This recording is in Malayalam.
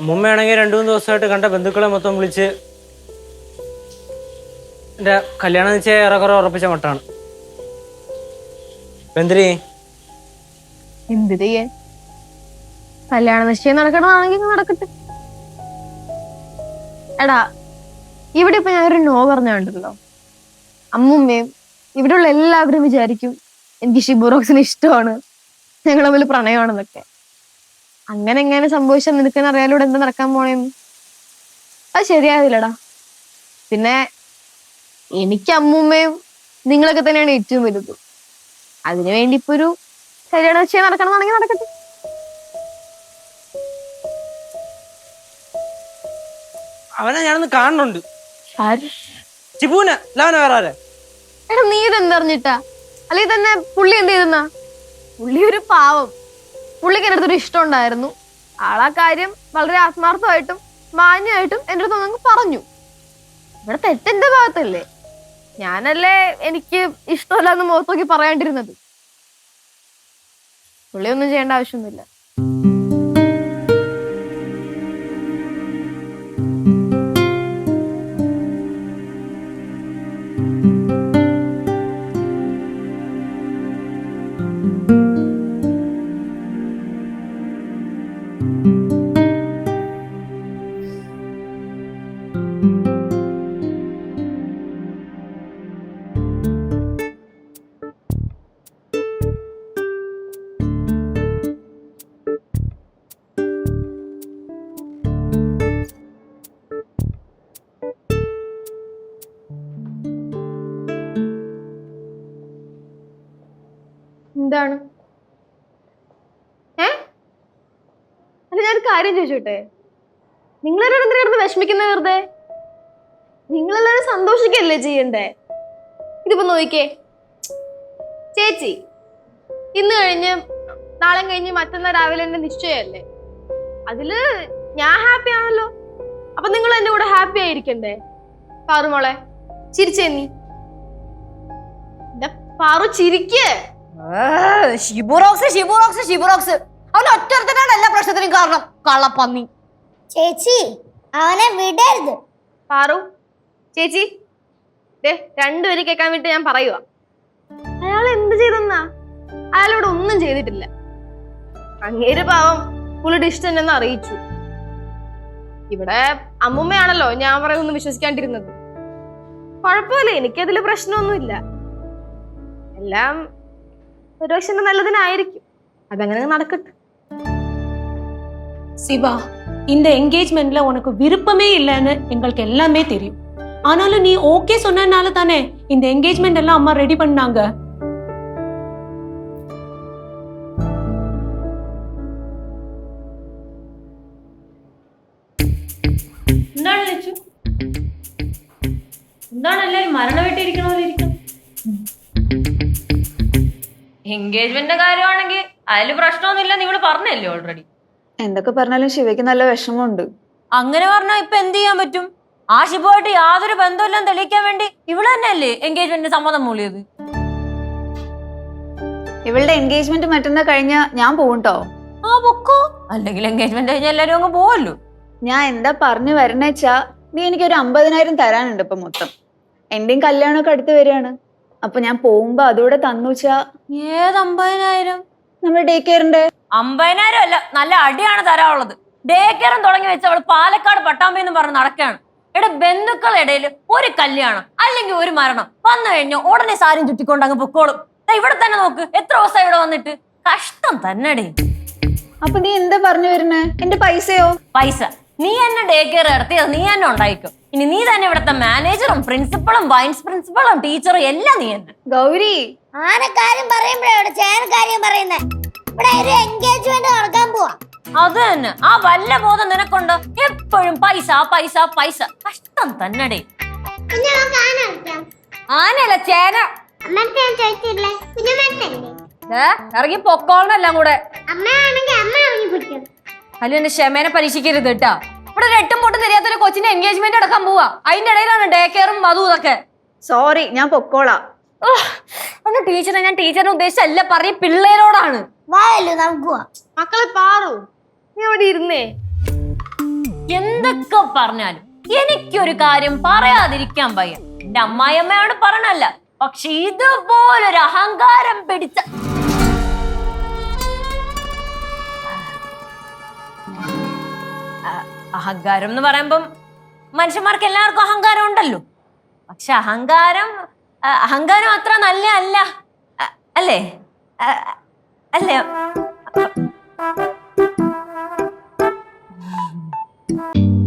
അമ്മൂമ്മയാണെങ്കിൽ രണ്ടു മൂന്ന് ദിവസമായിട്ട് കണ്ട ബന്ധുക്കളെ മൊത്തം വിളിച്ച് എന്റെ കല്യാണം നിശ്ചയം ഏറെക്കുറെ ഉറപ്പിച്ച മട്ടാണ്. എന്തിരി എന്ത് ചെയ്യാൻ കല്യാണ നിശ്ചയം നടക്കണതാണെങ്കിൽ നടക്കട്ടെ. എടാ ഇവിടെ ഇപ്പൊ ഞാനൊരു നോ പറഞ്ഞുണ്ടല്ലോ അമ്മുമ്മയും ഇവിടെയുള്ള എല്ലാവരും വിചാരിക്കും എനിക്ക് ഷിബുറോക്സിന് ഇഷ്ടമാണ്. ഞങ്ങൾ തമ്മിൽ പ്രണയമാണെന്നൊക്കെ. അങ്ങനെ എങ്ങനെ സംഭവിച്ചാൽ നിനക്കെന്ന് അറിയാലൂടെ എന്താ നടക്കാൻ പോണേന്ന്? അത് ശരിയാവില്ലടാ. പിന്നെ എനിക്ക് അമ്മൂമ്മയും നിങ്ങളൊക്കെ തന്നെയാണ് ഏറ്റവും വലുത്. അതിനു വേണ്ടി ഇപ്പൊ ഒരു കല്യാണ നിശ്ചയം നടക്കണമെന്നാണെങ്കിൽ നടക്കട്ടെ. അവനെ ഞാനൊന്ന് കാണുന്നുണ്ട് വേറെ ആരെ? എടാ നീ ഇതെന്തറിഞ്ഞിട്ടാ അല്ലെങ്കിൽ തന്നെ പുള്ളി എന്ത് ചെയ്തെന്നാ? പുള്ളി ഒരു പാവം. പുള്ളിക്ക് എന്റെ അടുത്തൊരു ഇഷ്ടം ഉണ്ടായിരുന്നു. ആളാ കാര്യം വളരെ ആത്മാർത്ഥമായിട്ടും മാന്യമായിട്ടും എന്റെ അടുത്ത് അങ്ങ് പറഞ്ഞു. ഇവിടെ തെറ്റെന്റെ ഭാഗത്തല്ലേ? ഞാനല്ലേ എനിക്ക് ഇഷ്ടമല്ല എന്ന് മുഖത്ത് നോക്കി പറയാണ്ടിരുന്നത്? പുള്ളി ഒന്നും ചെയ്യേണ്ട ആവശ്യമൊന്നുമില്ല. എന്താണ്? ഏ? അല്ല ഞാൻ കാര്യം ചോദിച്ചോട്ടെ? നിങ്ങളെല്ലാവരും എന്തിനാ കിടന്ന് വിഷമിക്കുന്നത് വെറുതെ? നിങ്ങളെല്ലാവരും സന്തോഷിക്കല്ലേ ചെയ്യണ്ടേ? ഇതിപ്പോ നോക്കിക്കേ. ചേച്ചി ഇന്ന് കഴിഞ്ഞ് നാളെ കഴിഞ്ഞ് മറ്റന്നാൾ രാവിലെ എന്റെ നിശ്ചയമല്ലേ അതിൽ ഞാൻ ഹാപ്പി ആണല്ലോ. അപ്പൊ നിങ്ങൾ എന്റെ കൂടെ ഹാപ്പി ആയിരിക്കണ്ടേ? പാറു മോളെ ചിരിച്ചേ നീ. പാറു ചിരിക്കേ. ഷിബുറോക്സ് ഷിബുറോക്സ് ഷിബുറോക്സ്. അവൻ ഒറ്റൊരുത്തനാണ് എല്ലാ പ്രശ്നത്തിനും കാരണം. കള്ളപ്പന്നി. ചേച്ചി അവനെ വിടരുത്. പാറു ചേച്ചി. ദേ രണ്ടുപേരും കേൾക്കാൻ വേണ്ടി ഞാൻ പറയുക അയാൾ എന്ത് ചെയ്തെന്നാ? അയാളോട് ഒന്നും ചെയ്തിട്ടില്ല. അങ്ങേര് പാവം പുള്ളി ഇഷ്ടം എന്ന് അറിയിച്ചു. ഇവിടെ അമ്മുമ്മയാണല്ലോ ഞാൻ പറയുന്നൊന്നും വിശ്വസിക്കാണ്ടിരുന്നത്. കുഴപ്പമില്ല എനിക്കതിൽ പ്രശ്നമൊന്നുമില്ല. എല്ലാം ഒരു പക്ഷെ നല്ലതിനായിരിക്കും അതങ്ങനെ നടക്കട്ടെ சிவா இந்த என்கேஜ்மெண்ட்ல உனக்கு விருப்பமே இல்லைன்னு எங்களுக்கு எல்லாமே தெரியும் ஆனாலும் நீ ஓகே சொன்னனால தானே இந்த என்கேஜ்மெண்ட் எல்லாம் அம்மா ரெடி பண்ணாங்க എന്താണ് ലച്ചു എന്താണ് എല്ലാരും മരണ വീട്ടിരിക്കണ പോലെ ഇരിക്കണം എൻഗേജ്മെന്റിന്റെ കാര്യമാണെങ്കിൽ അതിൽ പ്രശ്നമൊന്നുമില്ല നിങ്ങൾ പറഞ്ഞല്ലേ ഓൾറെഡി എന്തൊക്കെ പറഞ്ഞാലും ശിവയ്ക്ക് നല്ല വിഷമമുണ്ട്. അങ്ങനെ പറഞ്ഞാൽ ഇപ്പൊ എന്ത് ചെയ്യാൻ പറ്റും? ആ ശിവമായിട്ട് യാതൊരു ബന്ധമില്ലെന്ന് തെളിയിക്കാൻ വേണ്ടി ഇവിടെ തന്നെയല്ലേ എൻഗേജ്മെന്റിന് സമ്മതം മൂളിയത്? ഇവളുടെ എൻഗേജ്മെന്റ് മറ്റന്നാ കഴിഞ്ഞ ഞാൻ പോകും ട്ടോ. ആ പൊക്കോ. അല്ലെങ്കിൽ എൻഗേജ്മെന്റ് കഴിഞ്ഞാൽ എല്ലാരും അങ്ങ് പോവല്ലോ. ഞാൻ എന്താ പറഞ്ഞു വരണേച്ചാ നീ എനിക്ക് ഒരു അമ്പതിനായിരം തരാനുണ്ട് ഇപ്പൊ മൊത്തം. എന്റെയും കല്യാണമൊക്കെ അടുത്ത് വരികയാണ്. അപ്പൊ ഞാൻ പോകുമ്പോ അതുകൂടെ തന്നുവച്ചാ ഏത് അമ്പതിനായിരം? നമ്മുടെ ഡേ കെയറിന്റെ അമ്പതിനായിരം അല്ല നല്ല അടിയാണ് തരാനുള്ളത്. ഡേ കെയറും തുടങ്ങി വെച്ച് അവൾ പാലക്കാട് പട്ടാമ്പയെന്ന് പറഞ്ഞ് നടക്കുകയാണ്. എടെ ബന്ധുക്കളുടെ ഇടയിൽ ഒരു കല്യാണം അല്ലെങ്കിൽ ഒരു മരണം വന്നു കഴിഞ്ഞാൽ ഉടനെ സാരിയും ചുറ്റിക്കൊണ്ട് അങ്ങ് പൊക്കോളും. ഇവിടെ തന്നെ നോക്ക് എത്ര ദിവസം ഇവിടെ വന്നിട്ട്? കഷ്ടം തന്നെടേ. അപ്പൊ നീ എന്താ പറഞ്ഞു വരുന്നേ? എന്റെ പൈസയോ? പൈസ. നീ എന്നെ ഡേ കെയർ നടത്തിയത് നീ എന്നെ ഉണ്ടായിക്കും? ഇനി നീ തന്നെ ഇവിടുത്തെ മാനേജറും പ്രിൻസിപ്പളും വൈസ് പ്രിൻസിപ്പളും ടീച്ചറും എല്ലാം നീ തന്നെ. ഗൗരി. ആനക്കാര്യം പറയുമ്പോഴേ ഇവിടെ ചേനക്കാര്യം പറയുന്നേ? ഇവിടെ ഒരു എൻഗേജ്മെന്റ് നടക്കാൻ പോവാ. അത് തന്നെ. ആ വല്ല ബോധം നിനക്കുണ്ടോ? എപ്പോഴും പൈസ പൈസ പൈസ. കഷ്ടം തന്നെടേ. കുഞ്ഞു നമുക്ക് ആന കളിക്കാം. ആനല്ല ചേന. ഇറങ്ങി പൊക്കോളെല്ലാം കൂടെ. അമ്മയാണെങ്കിൽ അമ്മ ക്ഷമേനെ പരീക്ഷിക്കരുത് കേട്ടാ. ഇവിടെ രട്ടും എട്ടും പൊട്ടും ഒരു കൊച്ചിന്റെ എൻഗേജ്മെന്റ് അടക്കാൻ പോവാ. അതിന്റെ ഇടയിലാണ് ഡേ കെയറും അതും ഇതൊക്കെ. സോറി ഞാൻ പൊക്കോളാ. ഒന്ന് ടീച്ചറെ ഞാൻ ടീച്ചറിനെ ഉദ്ദേശിച്ചല്ല പറയും പിള്ളേരോടാണ്. വായല്ലോ മക്കളെ പാറു ഇരുന്നേ? എന്തൊക്കെ പറഞ്ഞാലും എനിക്കൊരു കാര്യം പറയാതിരിക്കാൻ വയ്യ. എന്റെ അമ്മായിയമ്മയോട് പറഞ്ഞല്ല പക്ഷെ ഇതുപോലൊരു അഹങ്കാരം പിടിച്ച അഹങ്കാരം എന്ന് പറയുമ്പം മനുഷ്യന്മാർക്ക് എല്ലാവർക്കും അഹങ്കാരം ഉണ്ടല്ലോ. പക്ഷെ അഹങ്കാരം അഹങ്കാരം അത്ര നല്ല അല്ല. അല്ലേ അല്ലേ? Thank ആ